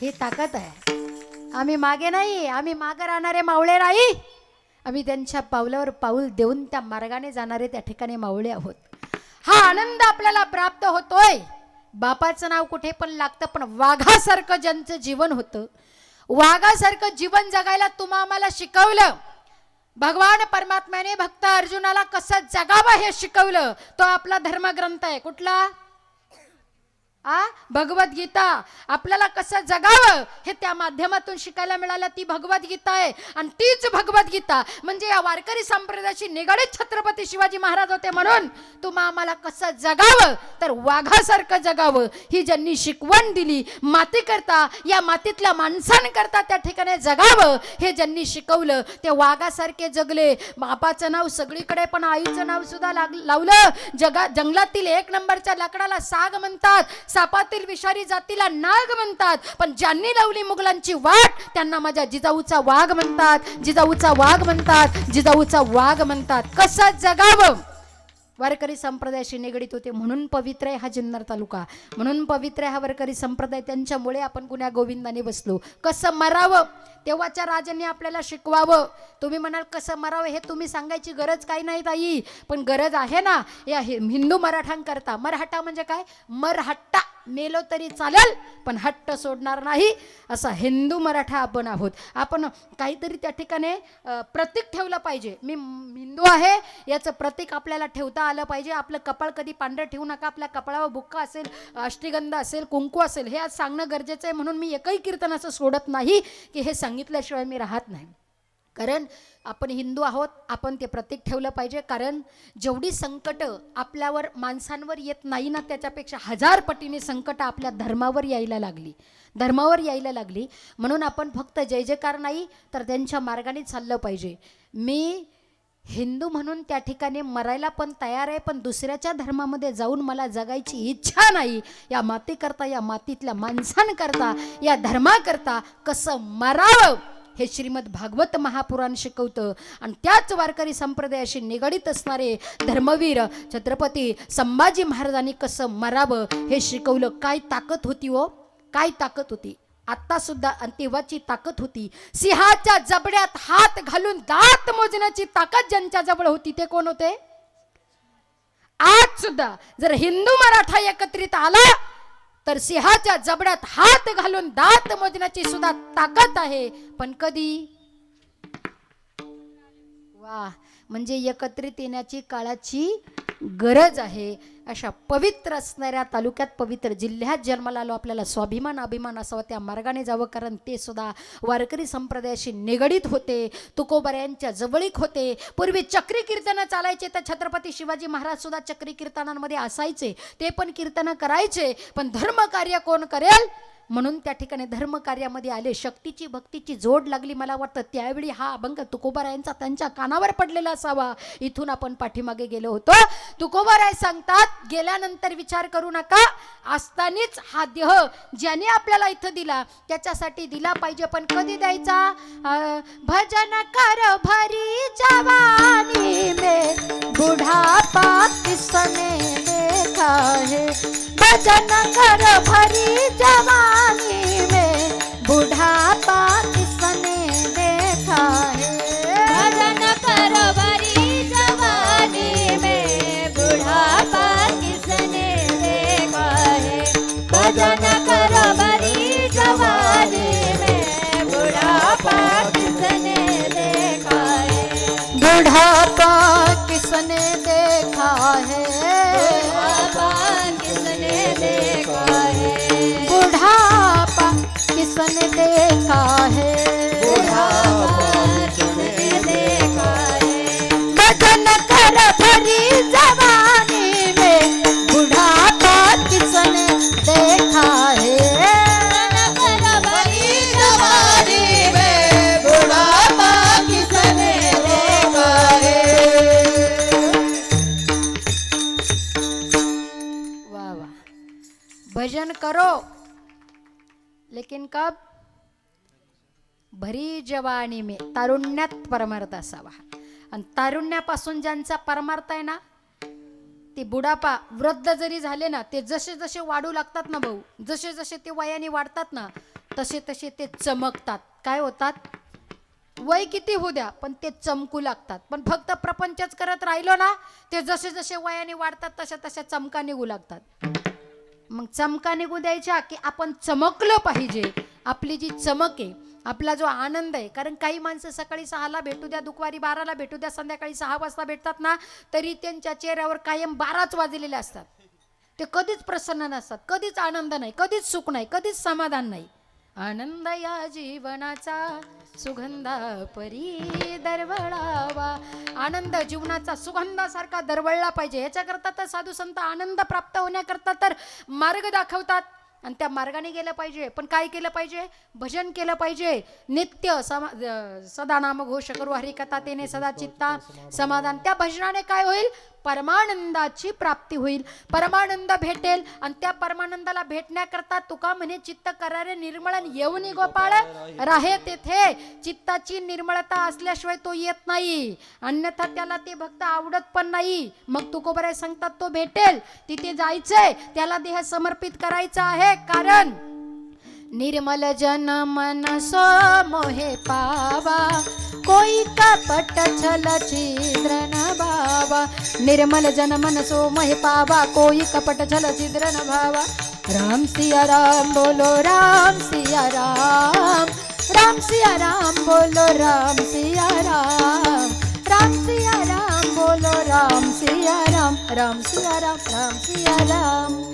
ही ताकद आहे. आम्ही मागे नाही आम्ही मागे राहणारे मावळे राही आम्ही त्यांच्या पावलावर पाऊल देऊन त्या मार्गाने जाणारे त्या ठिकाणी मावळे आहोत. हा आनंद आपल्याला प्राप्त होतोय. बापाचं नाव कुठे पण लागतं पण वाघासारखं ज्यांचं जीवन होतं वाघासारखं जीवन जगायला तुम्हा आम्हाला शिकवलं. भगवान परमात्म्याने भक्त अर्जुनाला कसं जगावं हे शिकवलं तो आपला धर्मग्रंथ आहे. कुठला? आ? भगवद्गीता. आपल्याला कसं जगावं हे त्या माध्यमातून शिकायला मिळालं. ती भगवद्गीता आहे. आणि तीच भगवद्गीता म्हणजे या वारकरी संप्रदायाशी निगडीत छत्रपती शिवाजी महाराज होते म्हणून तुम्हा आम्हाला कसं जगावं? तर वाघासारखं जगावं. ही ज्यांनी शिकवण दिली माती करता या मातीतल्या माणसांकरता त्या ठिकाणी जगावं हे ज्यांनी शिकवलं ते वाघासारखे जगले. बापाचं नाव सगळीकडे पण आईचं नाव सुद्धा लाग लावलं. जगा जंगलातील एक नंबरच्या लाकडाला साग म्हणतात. सापातील विषारी जातीला नाग म्हणतात. पण ज्यांनी लावली मुघलांची वाट त्यांना माझ्या जिजाऊचा वाघ म्हणतात. जिजाऊचा वाघ म्हणतात. जिजाऊचा वाघ म्हणतात. कसं जगावं? वारकरी संप्रदायाशी निगडीत होते. म्हणून पवित्र आहे हा जुन्नर तालुका. म्हणून पवित्र आहे हा वारकरी संप्रदाय. त्यांच्यामुळे आपण कुण्या गोविंदाने बसलो. कसं मरावं? तेव्हाच्या राजांनी आपल्याला शिकवावं. तुम्ही म्हणाल कसं मरावं? हे तुम्ही सांगायची गरज काही नाही ताई. पण गरज आहे ना या हिंदू मराठांकरता. मराठा म्हणजे काय? मरहट्टा. मेलो तरी चालेल पण हट्ट सोडणार नाही. असा हिंदू मराठा आपण आहोत. आपण काहीतरी त्या ठिकाणी प्रतीक ठेवलं पाहिजे. मी हिंदू आहे याचं प्रतीक आपल्याला ठेवता आलं पाहिजे. आपलं कपाळ कधी पांढरं ठेवू नका. आपल्या कपाळावर बुक्का असेल अष्टीगंध असेल कुंकू असेल हे आज सांगणं गरजेचं आहे. म्हणून मी एकही कीर्तन असं सोडत नाही की हे सांगितल्याशिवाय मी राहत नाही. कारण आपण हिंदू आहोत आपण ते प्रतीक ठेवलं पाहिजे. कारण जेवढी संकटं आपल्यावर माणसांवर येत नाही ना त्याच्यापेक्षा हजार पटीने संकटं आपल्या धर्मावर यायला लागली. धर्मावर यायला लागली. म्हणून आपण फक्त जय जयकार नाही तर त्यांच्या मार्गाने चाललं पाहिजे. मी हिंदू म्हणून त्या ठिकाणी मरायला पण तयार आहे पण दुसऱ्याच्या धर्मामध्ये जाऊन मला जगायची इच्छा नाही. या मातीकरता या मातीतल्या माणसांकरता या धर्माकरता कसं मरावं? हे श्रीमद भागवत महापुराण शिकवतं. आणि त्याच वारकरी संप्रदायाशी निगडीत असणारे धर्मवीर छत्रपती संभाजी महाराजांनी कसं मरावं हे शिकवलं. काय ताकद होती हो? काय ताकद होती? आता सुद्धा तेव्हाची ताकद होती. सिंहाच्या जबड्यात हात घालून दात मोजण्याची ताकद ज्यांच्या जवळ होती ते कोण होते? आज सुद्धा जर हिंदू मराठा एकत्रित आला तर सिंहाच्या जबड्यात हात घालून दात मोजण्याची सुद्धा ताकद आहे. पण कधी? वा म्हणजे एकत्रित येण्याची काळाची गरज आहे अशा पवित्र असणाऱ्या तालुक्यात पवित्र जिल्ह्यात जन्माला आलो आपल्याला स्वाभिमान अभिमान असावा त्या मार्गाने जावं कारण ते सुद्धा वारकरी संप्रदायाशी निगडीत होते तुकोबऱ्यांच्या जवळीक होते. पूर्वी चक्री कीर्तनं चालायचे तर छत्रपती शिवाजी महाराज सुद्धा चक्री कीर्तनांमध्ये असायचे. ते पण कीर्तनं करायचे पण धर्मकार्य कोण करेल? म्हणून त्या ठिकाणी धर्मकार्यामध्ये आले शक्तीची भक्तीची जोड लागली मला वाटतं. त्यावेळी हा अभंग तुकोबारायांचा त्यांच्या कानावर पडलेला असावा. इथून आपण पाठीमागे गेलो होतो. तुकोबाराय सांगतात गेल्यानंतर विचार करू नका. असतानीच हा देह ज्याने आपल्याला इथं दिला त्याच्यासाठी दिला पाहिजे. पण कधी द्यायचा? भजन कर भरी जवानी में. बुढ़ापा किसने देखा है? भजन कर भरी जवानी किसने देखा है। बुढ़ापा भजन कर भरी जवानी में बुढ़ापा किसने देखा है। भजन लेकिन कब? भरी जवानी में तारुण्यात परमार्थ असावा. आणि तारुण्यापासून ज्यांचा परमार्थ आहे ना ते बुडापा वृद्ध जरी झाले ना ते जसे जसे वाढू लागतात ना भाऊ जसे जसे ते वयाने वाढतात ना तसे तसे ते चमकतात. काय होतात? वय किती होऊ द्या पण ते चमकू लागतात. पण फक्त प्रपंचच करत राहिलो ना ते जसे जसे वयाने वाढतात तशा तशा चमका निघू लागतात. मग चमका निघू द्यायच्या की आपण चमकलं पाहिजे. आपली जी चमक आहे आपला जो आनंद आहे कारण काही माणसं सकाळी सहाला भेटू द्या दुपारी बाराला भेटू द्या संध्याकाळी सहा वाजता भेटतात ना तरी त्यांच्या चेहऱ्यावर कायम बाराच वाजलेले असतात. ते कधीच प्रसन्न नसतात कधीच आनंद नाही कधीच सुख नाही कधीच समाधान नाही. आनंद या जीवनाचा सुगंधा परी दरवळावा. आनंद जीवनाचा सुगंधासारखा दरवळला पाहिजे. याच्याकरता तर साधू संत आनंद प्राप्त होण्याकरता तर मार्ग दाखवतात. आणि त्या मार्गाने गेलं पाहिजे. पण काय केलं पाहिजे? भजन केलं पाहिजे. नित्य समा सदा नाम घोष करू हरिकथा तेने सदा चित्ता समाधान. त्या भजनाने काय होईल? परमानंदाची प्राप्ती होईल. परमानंद भेटेल आणि त्या परमानंदाला भेटण्याकरता तुका म्हणे चित्त करारे निर्मळन येऊन गोपाळ राहे तेथे. चित्ताची निर्मळता असल्याशिवाय तो येत नाही. अन्यथा त्याला ते भक्त आवडत पण नाही. मग तुकोबरे सांगतात तो भेटेल. तिथे जायचंय. त्याला देह समर्पित करायचा आहे. कारण निर्मल जन मन सो मोहे पावा कोई कपट छल छिद्र न भावा। निर्मल जन मन सो मोहे पावा कोई कपट छल छिद्र न भावा। राम सिया राम बोलो राम सिया राम। राम सिया राम बोलो राम सिया राम। राम सिया राम बोलो राम सिया राम। राम सिया राम राम सिया राम।